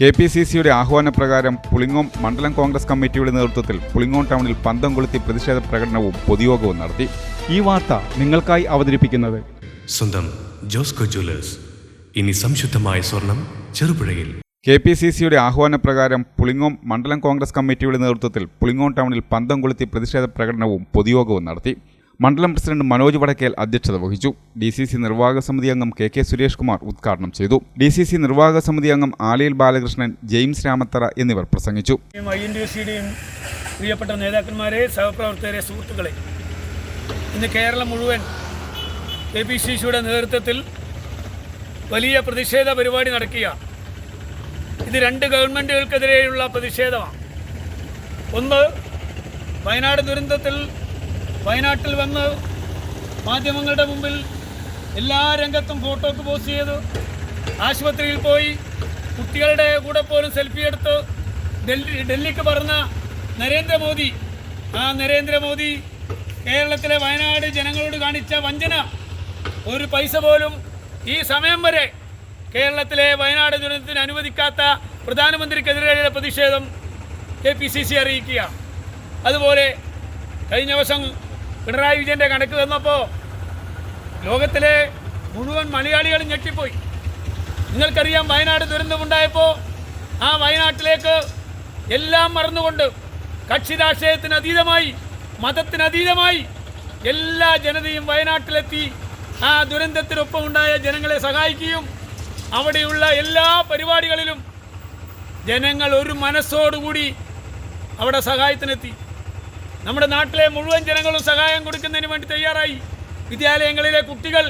K P C സിയുടെ ആഹ്വാനപ്രകാരം പുളിങ്ങോം മണ്ഡലം കോൺഗ്രസ് കമ്മിറ്റിയുടെ നേതൃത്വത്തിൽ പുളിങ്ങോം ടൗണിൽ പന്തം കൊളുത്തി പ്രതിഷേധ പ്രകടനവും പൊതുയോഗവും നടത്തി. ഈ വാർത്ത നിങ്ങൾക്കായി അവതരിപ്പിക്കുന്നത്. സ്വന്തം ജോസ്കോ ജ്വല്ലേഴ്സ്. ഇനി സംശുദ്ധമായ സ്വർണം ചെറുപുഴയിൽ. കെ പി സി സിയുടെ ആഹ്വാനപ്രകാരം പുളിങ്ങോം മണ്ഡലം കോൺഗ്രസ് കമ്മിറ്റിയുടെ നേതൃത്വത്തിൽ പുളിങ്ങോം ടൗണിൽ പന്തം കൊളുത്തി പ്രതിഷേധ പ്രകടനവും പൊതുയോഗവും നടത്തി. മണ്ഡലം പ്രസിഡന്റ് മനോജ് വടക്കേൽ അധ്യക്ഷത വഹിച്ചു. ഡി സി സി നിർവാഹക സമിതി അംഗം കെ കെ സുരേഷ് കുമാർ ഉദ്ഘാടനം ചെയ്തു. ഡി സി സി നിർവാഹക സമിതി അംഗം ആലയിൽ ബാലകൃഷ്ണൻ ജെയിംസ് രാമത്തറ എന്നിവർ പ്രസംഗിച്ചു. പ്രിയപ്പെട്ട നേതാക്കന്മാരെ സഹപ്രവർത്തകരെ സുഹൃത്തുക്കളെ ഇന്ന് കേരളം മുഴുവൻ കെ പി സി സിയുടെ നേതൃത്വത്തിൽ വലിയ പ്രതിഷേധ പരിപാടി നടക്കുക. ഇത് രണ്ട് ഗവൺമെന്റുകൾക്കെതിരെയുള്ള പ്രതിഷേധമാണ്. ഒന്ന് വയനാട് ദുരന്തത്തിൽ വയനാട്ടിൽ വന്ന് മാധ്യമങ്ങളുടെ മുമ്പിൽ എല്ലാ രംഗത്തും ഫോട്ടോക്ക് പോസ്റ്റ് ചെയ്ത്. ആശുപത്രിയിൽ പോയി കുട്ടികളുടെ കൂടെ പോലും സെൽഫി എടുത്ത് ഡൽഹി ഡൽഹിക്ക് പറഞ്ഞ നരേന്ദ്രമോദി ആ നരേന്ദ്രമോദി കേരളത്തിലെ വയനാട് ജനങ്ങളോട് കാണിച്ച വഞ്ചന. ഒരു പൈസ പോലും ഈ സമയം വരെ കേരളത്തിലെ വയനാട് ദുരന്തത്തിന് അനുവദിക്കാത്ത പ്രധാനമന്ത്രിക്കെതിരെയുള്ള പ്രതിഷേധം കെ പി സി സി അറിയിക്കുക അതുപോലെ കഴിഞ്ഞ ദിവസം പിണറായി വിജയന്റെ കണക്ക് തന്നപ്പോ ലോകത്തിലെ മുഴുവൻ മലയാളികളും ഞെട്ടിപ്പോയി. നിങ്ങൾക്കറിയാം വയനാട് ദുരന്തമുണ്ടായപ്പോൾ ആ വയനാട്ടിലേക്ക് എല്ലാം മറന്നുകൊണ്ട് കക്ഷി രാഷ്ട്രീയത്തിന് അതീതമായി മതത്തിനതീതമായി എല്ലാ ജനതയും വയനാട്ടിലെത്തി. ആ ദുരന്തത്തിനൊപ്പം ഉണ്ടായ ജനങ്ങളെ സഹായിക്കുകയും അവിടെയുള്ള എല്ലാ പരിപാടികളിലും ജനങ്ങൾ ഒരു മനസ്സോടുകൂടി അവിടെ സഹായത്തിനെത്തി. നമ്മുടെ നാട്ടിലെ മുഴുവൻ ജനങ്ങളും സഹായം കൊടുക്കുന്നതിന് വേണ്ടി തയ്യാറായി. വിദ്യാലയങ്ങളിലെ കുട്ടികൾ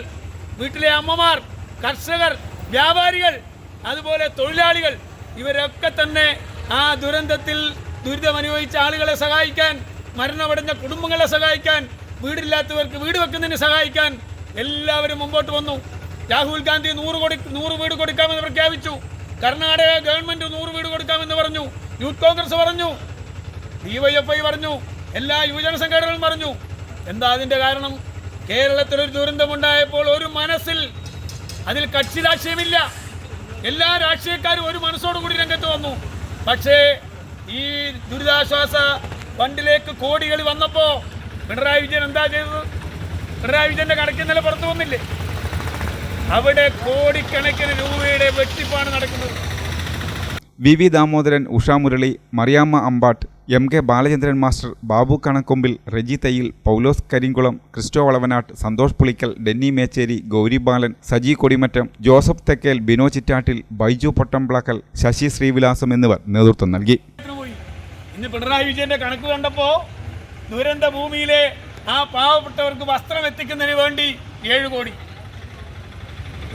വീട്ടിലെ അമ്മമാർ കർഷകർ വ്യാപാരികൾ അതുപോലെ തൊഴിലാളികൾ ഇവരൊക്കെ തന്നെ ആ ദുരന്തത്തിൽ ദുരിതമനുഭവിച്ച ആളുകളെ സഹായിക്കാൻ മരണമടഞ്ഞ കുടുംബങ്ങളെ സഹായിക്കാൻ വീടില്ലാത്തവർക്ക് വീട് വെക്കുന്നതിന് സഹായിക്കാൻ എല്ലാവരും മുമ്പോട്ട് വന്നു. രാഹുൽ ഗാന്ധി നൂറ് കോടി നൂറ് വീട് കൊടുക്കാമെന്ന് പ്രഖ്യാപിച്ചു. കർണാടക ഗവൺമെന്റ് നൂറ് വീട് കൊടുക്കാമെന്ന് പറഞ്ഞു. യൂത്ത് കോൺഗ്രസ് പറഞ്ഞു. ഡിവൈഎഫ്ഐ പറഞ്ഞു. എല്ലാ യുവജന സംഘടനകളും പറഞ്ഞു എന്താ അതിന്റെ കാരണം? കേരളത്തിൽ ഒരു ദുരന്തമുണ്ടായപ്പോൾ ഒരു മനസ്സിൽ അതിൽ കക്ഷി രാഷ്ട്രീയമില്ല എല്ലാ രാഷ്ട്രീയക്കാരും ഒരു മനസ്സോടുകൂടി രംഗത്ത് വന്നു. പക്ഷേ ഈ ദുരിതാശ്വാസ ഫണ്ടിലേക്ക് കോടികൾ വന്നപ്പോൾ പിണറായി വിജയൻ എന്താ ചെയ്തത്? പിണറായി വിജയന്റെ കണക്കിൽ നില പുറത്തു വന്നില്ലേ? അവിടെ കോടിക്കണക്കിന് രൂപയുടെ വെട്ടിപ്പാണ് നടക്കുന്നത്. V V Damodaran Ushamurali Mariyamma Ambatt M K Balachandran master Babu Kanakkombil Reji Thayyil Paulose Karinkulam Christo Valavanatt Santhosh Pulickal Denny Mecheri Gauri Balan Saji Kodimattam Joseph Thekkel Bino Chittattil Baiju Pottamplackal Sasi Srevilasam എന്നിവർ നേതൃത്വം നൽകി. ഇന്ന് പിണറായി വിജയന്റെ കണക്ക് കണ്ടപ്പോ ദുരന്ത ഭൂമിയിലെ ആ പാവപ്പെട്ടവർക്ക് വസ്ത്രം എത്തിക്കുന്നതിന് വേണ്ടി ഏഴ് കോടി.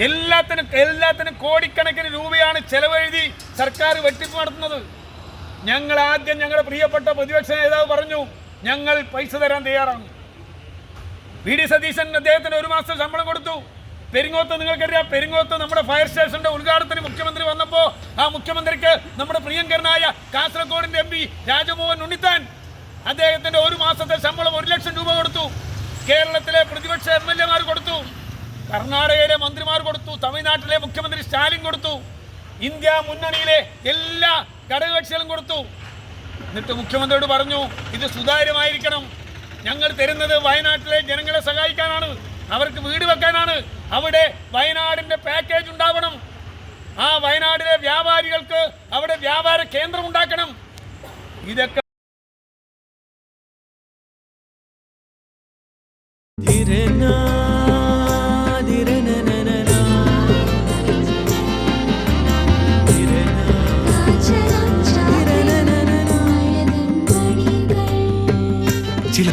എല്ലാത്തിനും എല്ലാത്തിനും കോടിക്കണക്കിന് രൂപയാണ് ചെലവെഴുതി സർക്കാർ വെട്ടിപ്പ് നടത്തുന്നത്. ഞങ്ങൾ ആദ്യം ഞങ്ങളുടെ പ്രിയപ്പെട്ട പ്രതിപക്ഷ നേതാവ് പറഞ്ഞു ഞങ്ങൾ പൈസ തരാൻ തയ്യാറാണ്. വി. ഡി. സതീശൻ അദ്ദേഹത്തിന് ഒരു മാസം ശമ്പളം കൊടുത്തു. പെരിങ്ങോത്ത് നിങ്ങൾക്കറിയാം പെരിങ്ങോത്ത് നമ്മുടെ ഫയർ സ്റ്റേഷന്റെ ഉദ്ഘാടനത്തിന് മുഖ്യമന്ത്രി വന്നപ്പോൾ ആ മുഖ്യമന്ത്രിക്ക് നമ്മുടെ പ്രിയങ്കരനായ കാസർഗോഡിന്റെ എം പി രാജമോഹൻ ഉണ്ണിത്താൻ അദ്ദേഹത്തിന്റെ ഒരു മാസത്തെ ശമ്പളം ഒരു ലക്ഷം രൂപ കൊടുത്തു. കേരളത്തിലെ പ്രതിപക്ഷ എം എൽ എമാർ കൊടുത്തു. കർണാടകയിലെ മന്ത്രിമാർ കൊടുത്തു. തമിഴ്നാട്ടിലെ മുഖ്യമന്ത്രി സ്റ്റാലിൻ കൊടുത്തു. ഇന്ത്യ മുന്നണിയിലെ എല്ലാ ഘടകകക്ഷികളും കൊടുത്തു. എന്നിട്ട് മുഖ്യമന്ത്രിയോട് പറഞ്ഞു ഇത് സുതാര്യമായിരിക്കണം. ഞങ്ങൾ തരുന്നത് വയനാട്ടിലെ ജനങ്ങളെ സഹായിക്കാനാണ്. അവർക്ക് വീട് വെക്കാനാണ്. അവിടെ വയനാടിന്റെ പാക്കേജ് ഉണ്ടാവണം. ആ വയനാടിലെ വ്യാപാരികൾക്ക് അവിടെ വ്യാപാര കേന്ദ്രം ഉണ്ടാക്കണം. ഇതൊക്കെ